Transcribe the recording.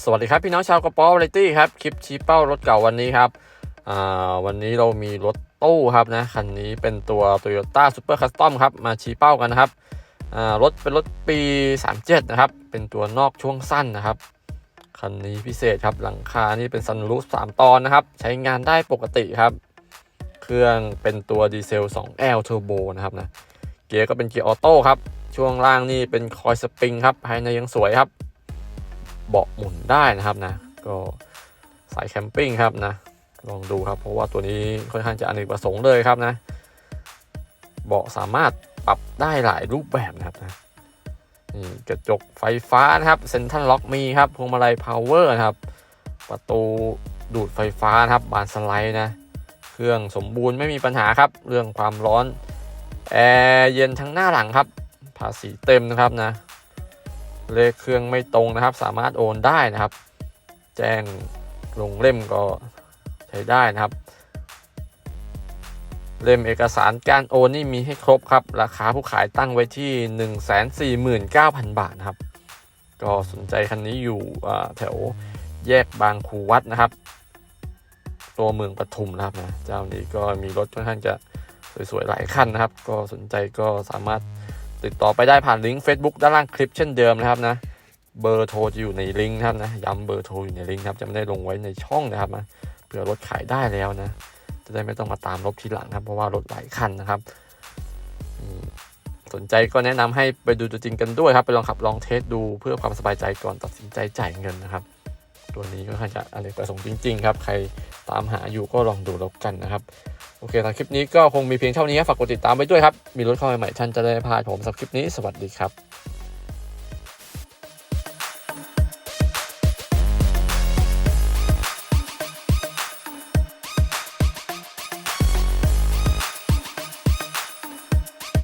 สวัสดีครับพี่น้องชาวกระป๋อวาไรตี้ครับคลิปชี้เป้ารถเก่าวันนี้ครับวันนี้เรามีรถตู้ครับนะคันนี้เป็นตัว Toyota Super Custom ครับมาชี้เป้ากันนะครับรถเป็นรถปี 37 นะครับ เป็นตัวนอกช่วงสั้นนะครับคันนี้พิเศษครับหลังคานี่เป็นซันรูฟ3 ตอนนะครับ ใช้งานได้ปกติครับ เครื่องเป็นตัวดีเซล 2L Turbo นะครับนะเกียร์ก็เป็นเกียร์ออโต้ครับช่วงล่างนี่เป็นคอยสปริงครับภายในยังสวยครับ เบาะหมุนได้นะครับนะ ก็สายแคมปิ้งครับนะ ลองดูครับ เพราะว่าตัวนี้ค่อนข้างจะอเนกประสงค์เลยครับนะ เบาะสามารถปรับได้หลายรูปแบบนะครับนะนี่กระจกไฟฟ้านะครับเซ็นทรัลล็อกมีครับพวงมาลัยพาวเวอร์นะครับ ประตูดูดไฟฟ้านะครับบานสไลด์นะ เครื่องสมบูรณ์ไม่มีปัญหาครับ เรื่องความร้อน แอร์เย็นทั้งหน้าหลังครับ ภาษีเต็มนะครับนะ เลขเครื่องไม่ตรงนะครับ สามารถโอนได้นะครับ แจ้งลงเล่มก็ใช้ได้นะครับ เล่มเอกสารการโอนนี่มีให้ครบครับ ราคาผู้ขายตั้งไว้ที่ 149,000 บาทนะครับ ก็สนใจคันนี้อยู่แถวแยกบางคูวัดนะครับ ตัวเมืองปทุมนะครับนะเจ้านี้ก็มีรถค่อนข้างจะสวยๆหลายคันนะครับ ก็สนใจก็สามารถ ติดต่อไปได้ผ่านลิงก์ Facebook ด้านล่างคลิปเช่นเดิมนะครับนะเบอร์โทรจะอยู่ในลิงก์นะครับนะย้ำเบอร์โทรอยู่ในลิงก์ครับจะไม่ได้ลงไว้ในช่องนะครับนะเผื่อรถขายได้แล้วนะ จะได้ไม่ต้องมาตามรถทีหลังครับ เพราะว่ารถหลายคันนะครับ สนใจก็แนะนำให้ไปดูตัวจริงกันด้วยครับ ไปลองขับลองเทสดูเพื่อความสบายใจก่อนตัดสินใจจ่ายเงินนะครับ ตัวนี้ก็ค่อนข้างจะอเนกประสงค์จริง ๆ ครับ ใครตามหาอยู่ก็ลองดูแล้วกันนะครับ โอเคสำหรับคลิปนี้ก็คงมีเพียงเท่านี้ฝากกดติดตามไว้ด้วยครับ มีรถเข้าใหม่ๆท่านจะได้พาผมสำหรับคลิปนี้สวัสดีครับ